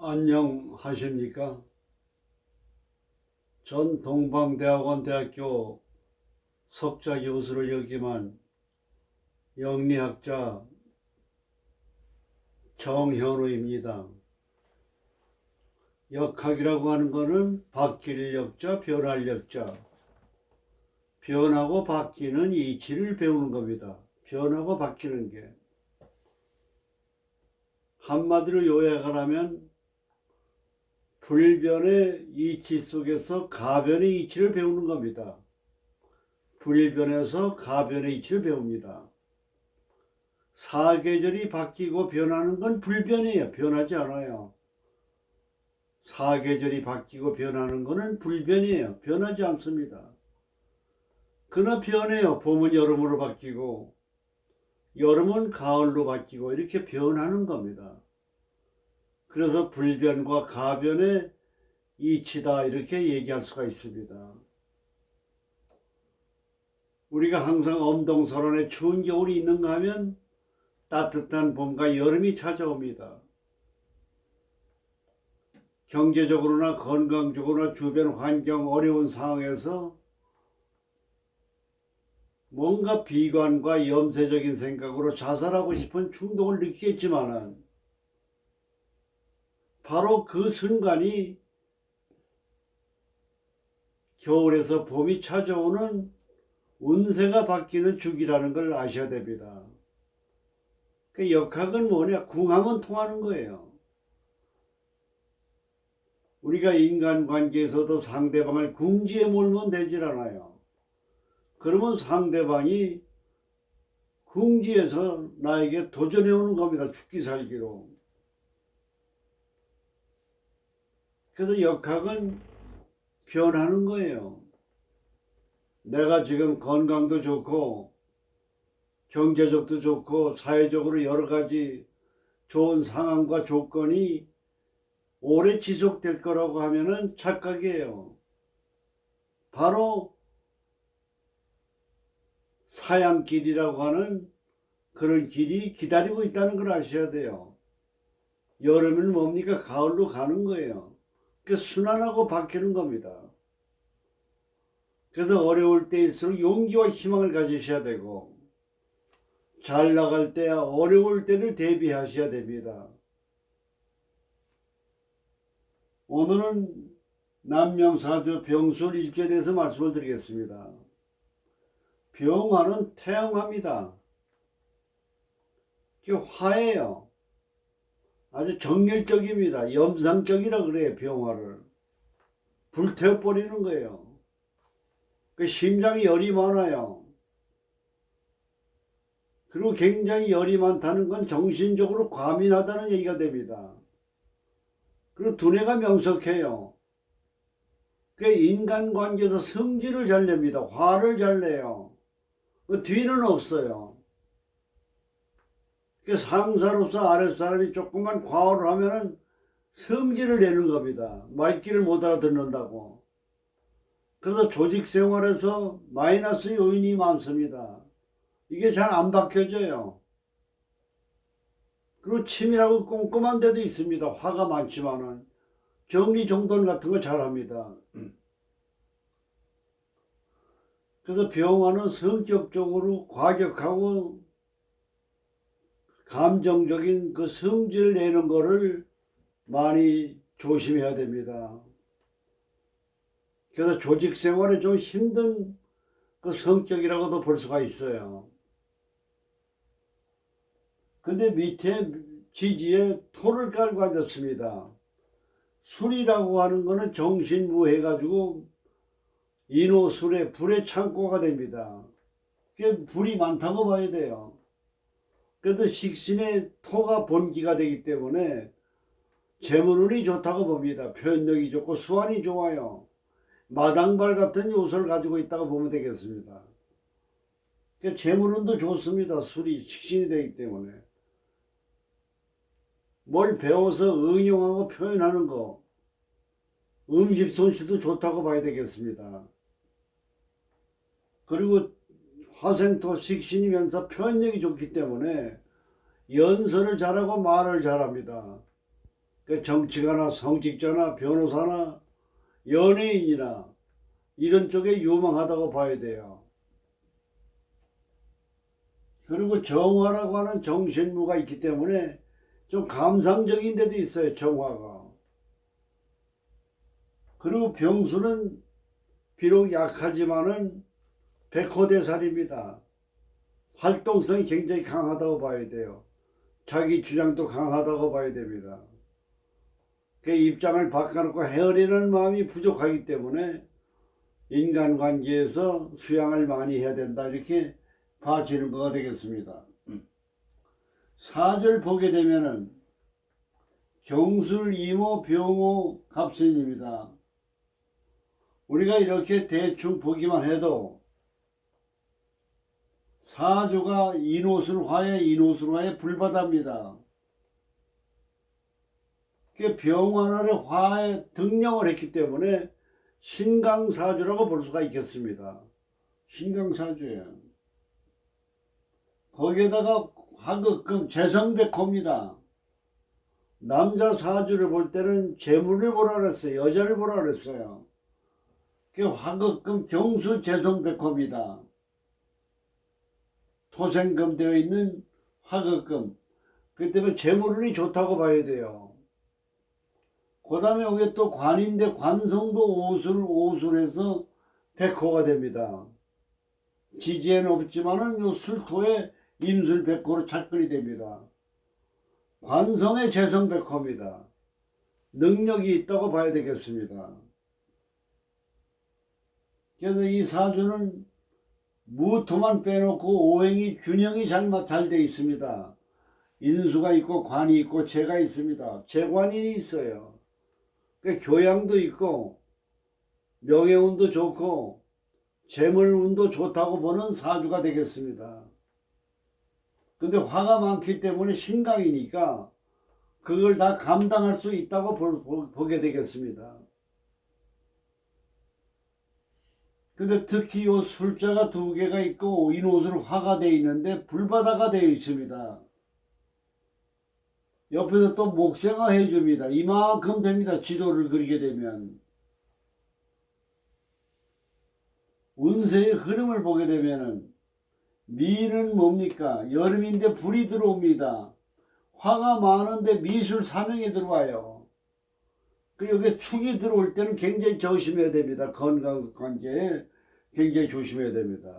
안녕하십니까? 전 동방대학원 대학교 석자 교수를 역임한 영리학자 정현우입니다. 역학이라고 하는 것은 바뀔 역자, 변할 역자. 변하고 바뀌는 이치를 배우는 겁니다. 변하고 바뀌는 게. 한마디로 요약을 하면 불변의 이치 속에서 가변의 이치를 배우는 겁니다. 불변에서 가변의 이치를 배웁니다. 사계절이 바뀌고 변하는 건 불변이에요. 변하지 않아요. 사계절이 바뀌고 변하는 것은 불변이에요. 변하지 않습니다. 그러나 변해요. 봄은 여름으로 바뀌고 여름은 가을로 바뀌고 이렇게 변하는 겁니다. 그래서 불변과 가변의 이치다 이렇게 얘기할 수가 있습니다. 우리가 항상 엄동설원에 추운 겨울이 있는가 하면 따뜻한 봄과 여름이 찾아옵니다. 경제적으로나 건강적으로나 주변 환경 어려운 상황에서 뭔가 비관과 염세적인 생각으로 자살하고 싶은 충동을 느끼겠지만은 바로 그 순간이 겨울에서 봄이 찾아오는 운세가 바뀌는 주기라는 걸 아셔야 됩니다. 그 역학은 뭐냐? 궁하면 통하는 거예요. 우리가 인간관계에서도 상대방을 궁지에 몰면 되질 않아요. 그러면 상대방이 궁지에서 나에게 도전해 오는 겁니다. 죽기 살기로. 그래서 역학은 변하는 거예요. 내가 지금 건강도 좋고 경제적도 좋고 사회적으로 여러 가지 좋은 상황과 조건이 오래 지속될 거라고 하면은 착각이에요. 바로 사양길이라고 하는 그런 길이 기다리고 있다는 걸 아셔야 돼요. 여름은 뭡니까? 가을로 가는 거예요. 그 순환하고 바뀌는 겁니다. 그래서 어려울 때일수록 용기와 희망을 가지셔야 되고 잘 나갈 때야 어려울 때를 대비하셔야 됩니다. 오늘은 남명사주 병술 일주에 대해서 말씀을 드리겠습니다. 병화는 태양화입니다. 화예요. 아주 정열적입니다. 염상적이라 그래요, 병화를. 불태워버리는 거예요. 그 심장이 열이 많아요. 그리고 굉장히 열이 많다는 건 정신적으로 과민하다는 얘기가 됩니다. 그리고 두뇌가 명석해요. 그 인간관계에서 성질을 잘 냅니다. 화를 잘 내요. 그 뒤는 없어요. 그 상사로서 아랫사람이 조금만 과오를 하면은 성질을 내는 겁니다. 말귀를 못 알아듣는다고. 그래서 조직 생활에서 마이너스 요인이 많습니다. 이게 잘안 바뀌어져요. 그리고 치밀하고 꼼꼼한 데도 있습니다. 화가 많지만은 정리정돈 같은 거 잘 합니다. 그래서 병화는 성격적으로 과격하고 감정적인 그 성질을 내는 거를 많이 조심해야 됩니다. 그래서 조직 생활에 좀 힘든 그 성격이라고도 볼 수가 있어요. 근데 밑에 지지에 토를 깔고 앉았습니다. 술이라고 하는 거는 정신무해가지고 인호술의 불의 창고가 됩니다. 그게 불이 많다고 봐야 돼요. 그래도 식신의 토가 본기가 되기 때문에 재물운이 좋다고 봅니다. 표현력이 좋고 수완이 좋아요. 마당발 같은 요소를 가지고 있다고 보면 되겠습니다. 그러니까 재물운도 좋습니다. 술이 식신이 되기 때문에. 뭘 배워서 응용하고 표현하는 거. 음식 솜씨도 좋다고 봐야 되겠습니다. 그리고 화생토 식신이면서 표현력이 좋기 때문에 연설을 잘하고 말을 잘합니다. 그 정치가나 성직자나 변호사나 연예인이나 이런 쪽에 유망하다고 봐야 돼요. 그리고 정화라고 하는 정신무가 있기 때문에 좀 감상적인 데도 있어요, 정화가. 그리고 병수는 비록 약하지만은 백호대살입니다. 활동성이 굉장히 강하다고 봐야 돼요. 자기 주장도 강하다고 봐야 됩니다. 그 입장을 바꿔놓고 헤아리는 마음이 부족하기 때문에 인간관계에서 수양을 많이 해야 된다 이렇게 봐지는 거가 되겠습니다. 사절 보게 되면은 경술 이모 병호 갑신입니다. 우리가 이렇게 대충 보기만 해도 사주가 인호술화에 인호술화에 불바다입니다. 그 병환을 화에 등령을 했기 때문에 신강사주라고 볼 수가 있겠습니다. 신강사주예요. 거기에다가 화극금 재성백호입니다. 남자 사주를 볼 때는 재물을 보라 그랬어요. 여자를 보라 그랬어요. 그 화극금 경수 재성백호입니다. 토생금 되어 있는 화극금. 그 때문에 재물운이 좋다고 봐야 돼요. 그 다음에 여기 또 관인데 관성도 오술 오술해서 백호가 됩니다. 지지에는 없지만은 요 술토에 임술 백호로 착근이 됩니다. 관성의 재성 백호입니다. 능력이 있다고 봐야 되겠습니다. 그래서 이 사주는 무토만 빼놓고 오행이 균형이 잘돼 있습니다. 인수가 있고 관이 있고 재가 있습니다. 재관인이 있어요. 그 교양도 있고 명예운도 좋고 재물운도 좋다고 보는 사주가 되겠습니다. 근데 화가 많기 때문에 신강이니까 그걸 다 감당할 수 있다고 볼- 보, 보게 되겠습니다. 근데 특히 요 술자가 두 개가 있고 인옷으로 화가 되어 있는데 불바다가 되어 있습니다. 옆에서 또 목생화 해줍니다. 이만큼 됩니다. 지도를 그리게 되면. 운세의 흐름을 보게 되면은 미는 뭡니까? 여름인데 불이 들어옵니다. 화가 많은데 미술 사명이 들어와요. 그 여기 축이 들어올 때는 굉장히 조심해야 됩니다. 건강 관계에 굉장히 조심해야 됩니다.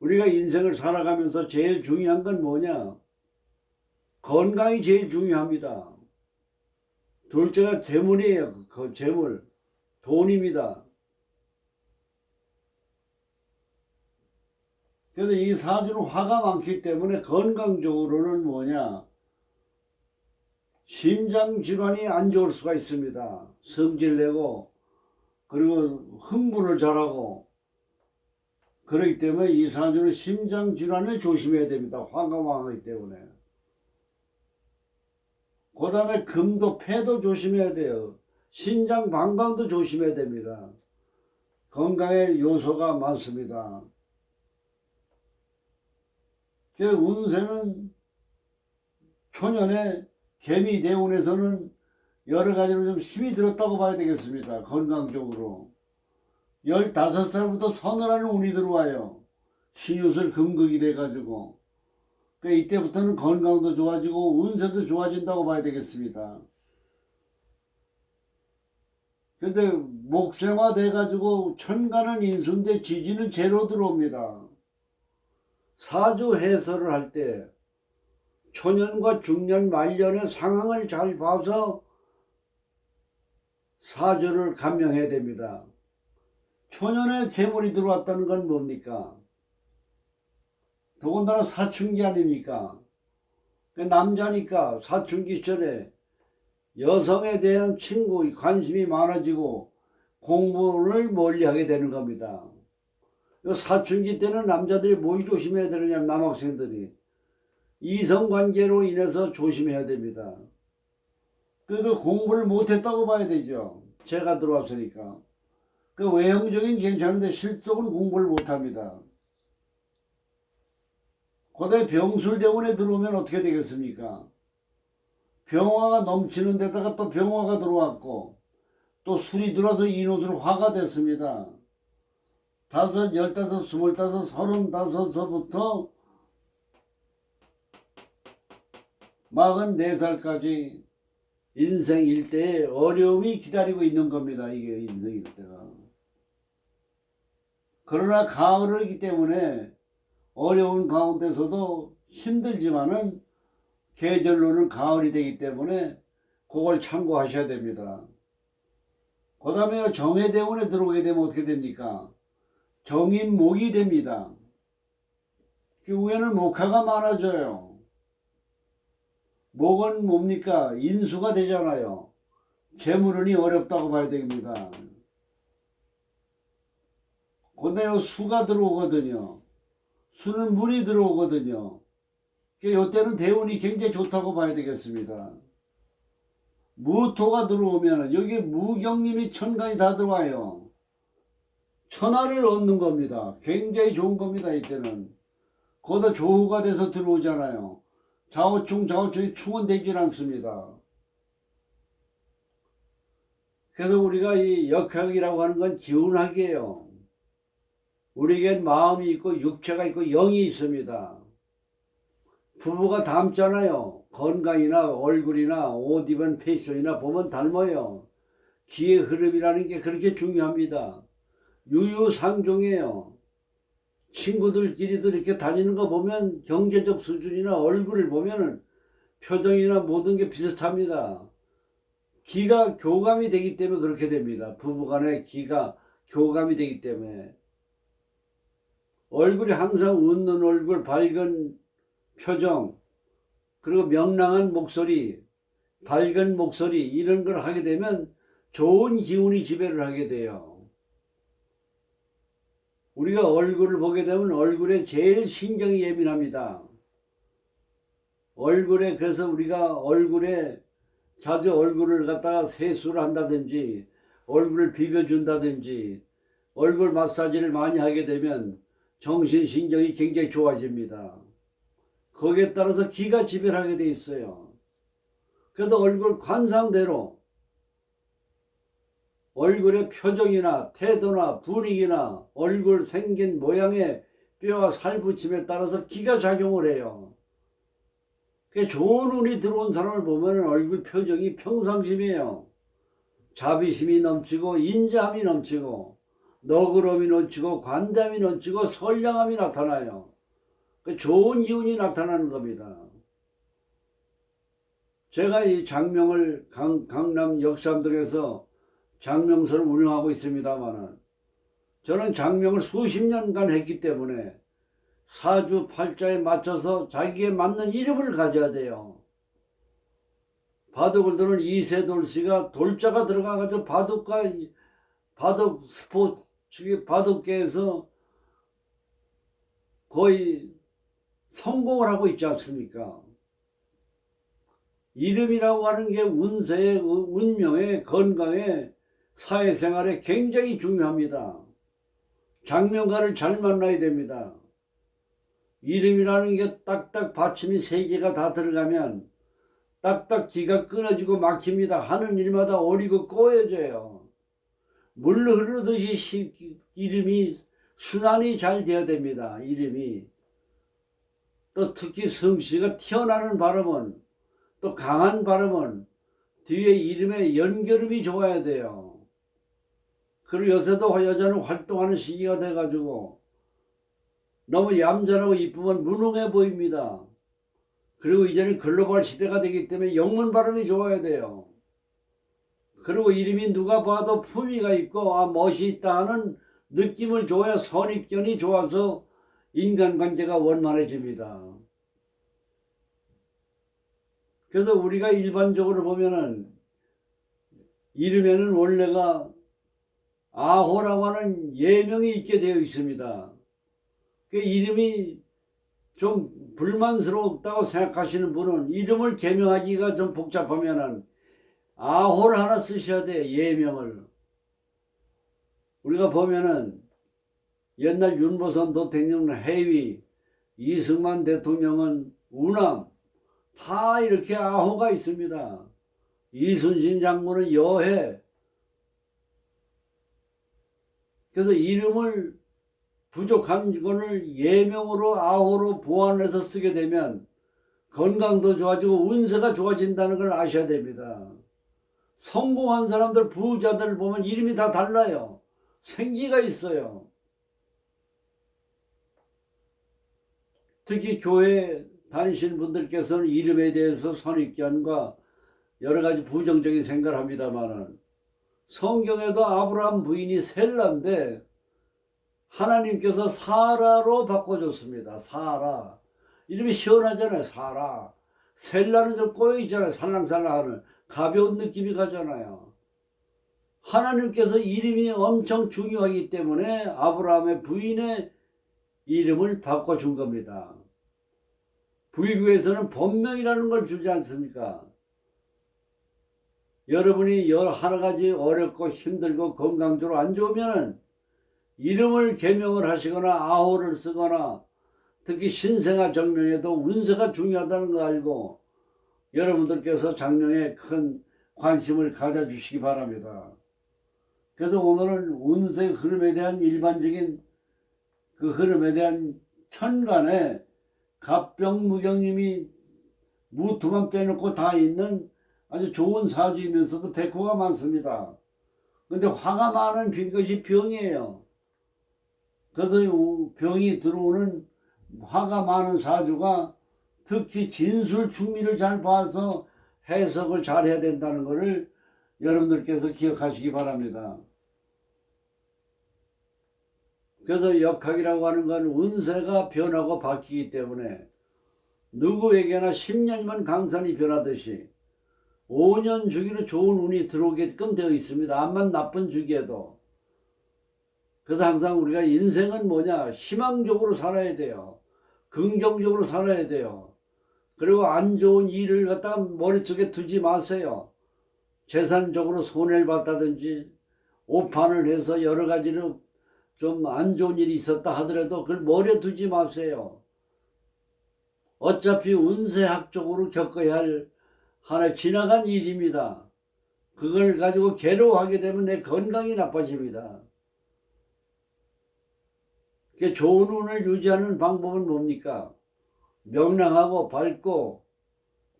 우리가 인생을 살아가면서 제일 중요한 건 뭐냐? 건강이 제일 중요합니다. 둘째가 재물이에요. 그 재물. 돈입니다. 그래서 이 사주는 화가 많기 때문에 건강적으로는 뭐냐? 심장 질환이 안 좋을 수가 있습니다. 성질 내고 그리고 흥분을 잘하고 그렇기 때문에 이 사주는 심장 질환을 조심해야 됩니다. 화가 많기 때문에. 그 다음에 금도 폐도 조심해야 돼요. 신장 방광도 조심해야 됩니다. 건강에 요소가 많습니다. 그 운세는 초년에 개미 대운에서는 여러 가지로 좀 힘이 들었다고 봐야 되겠습니다. 건강적으로. 15살부터 서늘한 운이 들어와요. 신유술 금극이 돼가지고. 그 이때부터는 건강도 좋아지고 운세도 좋아진다고 봐야 되겠습니다. 근데 목생화 돼가지고 천간은 인수인데 지지는 제로 들어옵니다. 사주 해설을 할 때 초년과 중년 말년의 상황을 잘 봐서 사주를 감명해야 됩니다. 초년에 재물이 들어왔다는 건 뭡니까? 더군다나 사춘기 아닙니까? 그 남자니까 사춘기 시절에 여성에 대한 친구 관심이 많아지고 공부를 멀리하게 되는 겁니다. 요 사춘기 때는 남자들이 뭘 조심해야 되느냐 남학생들이 이성관계로 인해서 조심해야 됩니다. 그래도 공부를 못했다고 봐야 되죠. 제가 들어왔으니까. 그 외형적인 괜찮은데 실속은 공부를 못합니다. 고대 병술대원에 들어오면 어떻게 되겠습니까? 병화가 넘치는 데다가 또 병화가 들어왔고 또 술이 들어서 인호술 화가 됐습니다. 다섯, 열다섯, 스물다섯, 서른다섯서부터 마흔네 살까지 인생 일대에 어려움이 기다리고 있는 겁니다. 이게 인생 일대가. 그러나 가을이기 때문에 어려운 가운데서도 힘들지만은 계절로는 가을이 되기 때문에 그걸 참고하셔야 됩니다. 그 다음에 정해대운에 들어오게 되면 어떻게 됩니까? 정인 목이 됩니다. 그 위에는 목화가 많아져요. 목은 뭡니까? 인수가 되잖아요. 재물운이 어렵다고 봐야 됩니다. 요 수가 들어오거든요. 수는 물이 들어오거든요. 이때는 대운이 굉장히 좋다고 봐야 되겠습니다. 무토가 들어오면 여기 무경님이 천간이 다 들어와요. 천하를 얻는 겁니다. 굉장히 좋은 겁니다. 이때는. 거기다 조후가 돼서 들어오잖아요. 좌우충 좌우충이 충원되질 않습니다. 그래서 우리가 이 역학이라고 하는 건 기운학이에요. 우리에겐 마음이 있고 육체가 있고 영이 있습니다. 부부가 닮잖아요. 건강이나 얼굴이나 옷 입은 패션이나 보면 닮아요. 기의 흐름이라는 게 그렇게 중요합니다. 유유상종이에요. 친구들끼리도 이렇게 다니는 거 보면 경제적 수준이나 얼굴을 보면은 표정이나 모든 게 비슷합니다. 기가 교감이 되기 때문에 그렇게 됩니다. 부부간의 기가 교감이 되기 때문에 얼굴이 항상 웃는 얼굴, 밝은 표정, 그리고 명랑한 목소리, 밝은 목소리 이런 걸 하게 되면 좋은 기운이 지배를 하게 돼요. 우리가 얼굴을 보게 되면 얼굴에 제일 신경이 예민합니다. 얼굴에 그래서 우리가 얼굴에 자주 얼굴을 갖다가 세수를 한다든지 얼굴을 비벼준다든지 얼굴 마사지를 많이 하게 되면 정신신경이 굉장히 좋아집니다. 거기에 따라서 기가 지배하게 돼 있어요. 그래도 얼굴 관상대로 얼굴의 표정이나 태도나 분위기나 얼굴 생긴 모양의 뼈와 살 붙임에 따라서 기가 작용을 해요. 그 좋은 운이 들어온 사람을 보면 얼굴 표정이 평상심이에요. 자비심이 넘치고 인자함이 넘치고 너그러움이 넘치고 관담이 넘치고 선량함이 나타나요. 그 좋은 기운이 나타나는 겁니다. 제가 이 장명을 강, 강남 역삼동에서 장명서를 운영하고 있습니다만은 저는 장명을 수십 년간 했기 때문에 사주 팔자에 맞춰서 자기에 맞는 이름을 가져야 돼요. 바둑을 두는 이세돌 씨가 돌자가 들어가가지고 바둑과 바둑 스포츠 바둑계에서 거의 성공을 하고 있지 않습니까? 이름이라고 하는 게 운세에, 운명에, 건강에, 사회생활에 굉장히 중요합니다. 장명가를 잘 만나야 됩니다. 이름이라는 게 딱딱 받침이 세 개가 다 들어가면 딱딱 기가 끊어지고 막힙니다. 하는 일마다 오리고 꼬여져요. 물 흐르듯이 시, 이름이 순환이 잘 되어야 됩니다. 이름이. 또 특히 성씨가 튀어나오는 발음은 또 강한 발음은 뒤에 이름의 연결음이 좋아야 돼요. 그리고 요새도 여자는 활동하는 시기가 돼가지고 너무 얌전하고 이쁘면 무능해 보입니다. 그리고 이제는 글로벌 시대가 되기 때문에 영문 발음이 좋아야 돼요. 그리고 이름이 누가 봐도 품위가 있고 아 멋이 있다 하는 느낌을 줘야 선입견이 좋아서 인간관계가 원만해집니다. 그래서 우리가 일반적으로 보면은 이름에는 원래가 아호라고 하는 예명이 있게 되어 있습니다. 그 이름이 좀 불만스럽다고 생각하시는 분은 이름을 개명하기가 좀 복잡하면은 아호를 하나 쓰셔야 돼 예명을. 우리가 보면은 옛날 윤보선 대통령은 해위, 이승만 대통령은 우남, 다 이렇게 아호가 있습니다. 이순신 장군은 여해. 그래서 이름을 부족한 거를 예명으로 아호로 보완해서 쓰게 되면 건강도 좋아지고 운세가 좋아진다는 걸 아셔야 됩니다. 성공한 사람들, 부자들 보면 이름이 다 달라요. 생기가 있어요. 특히 교회 다니시는 분들께서는 이름에 대해서 선입견과 여러 가지 부정적인 생각을 합니다만은 성경에도 아브라함 부인이 셀라인데 하나님께서 사라로 바꿔줬습니다. 사라. 이름이 시원하잖아요. 사라. 셀라는 좀 꼬여있잖아요. 살랑살랑하는 가벼운 느낌이 가잖아요. 하나님께서 이름이 엄청 중요하기 때문에 아브라함의 부인의 이름을 바꿔준 겁니다. 불교에서는 본명이라는 걸 주지 않습니까? 여러분이 여러 가지 어렵고 힘들고 건강적으로 안 좋으면은 이름을 개명을 하시거나 아호를 쓰거나 특히 신생아 정명에도 운세가 중요하다는 거 알고 여러분들께서 장명에 큰 관심을 가져주시기 바랍니다. 그래서 오늘은 운세 흐름에 대한 일반적인 그 흐름에 대한 천간에 갑병무경님이 무투만 빼놓고 다 있는 아주 좋은 사주이면서도 백호가 많습니다. 근데 화가 많은 빈 것이 병이에요. 그래서 병이 들어오는 화가 많은 사주가 특히 진술 충미를 잘 봐서 해석을 잘 해야 된다는 것을 여러분들께서 기억하시기 바랍니다. 그래서 역학이라고 하는 건 운세가 변하고 바뀌기 때문에 누구에게나 10년이면 강산이 변하듯이 5년 주기로 좋은 운이 들어오게끔 되어 있습니다. 암만 나쁜 주기에도. 그래서 항상 우리가 인생은 뭐냐? 희망적으로 살아야 돼요. 긍정적으로 살아야 돼요. 그리고 안 좋은 일을 갖다 머릿속에 두지 마세요. 재산적으로 손해를 봤다든지 오판을 해서 여러 가지로 좀 안 좋은 일이 있었다 하더라도 그걸 머리에 두지 마세요. 어차피 운세학적으로 겪어야 할 하나의 지나간 일입니다. 그걸 가지고 괴로워하게 되면 내 건강이 나빠집니다. 그 좋은 운을 유지하는 방법은 뭡니까? 명랑하고 밝고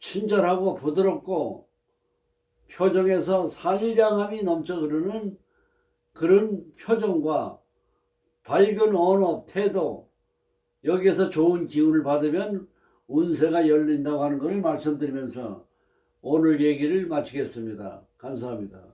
친절하고 부드럽고 표정에서 상일량함이 넘쳐 흐르는 그런 표정과 밝은 언어, 태도 여기에서 좋은 기운을 받으면 운세가 열린다고 하는 것을 말씀드리면서 오늘 얘기를 마치겠습니다. 감사합니다.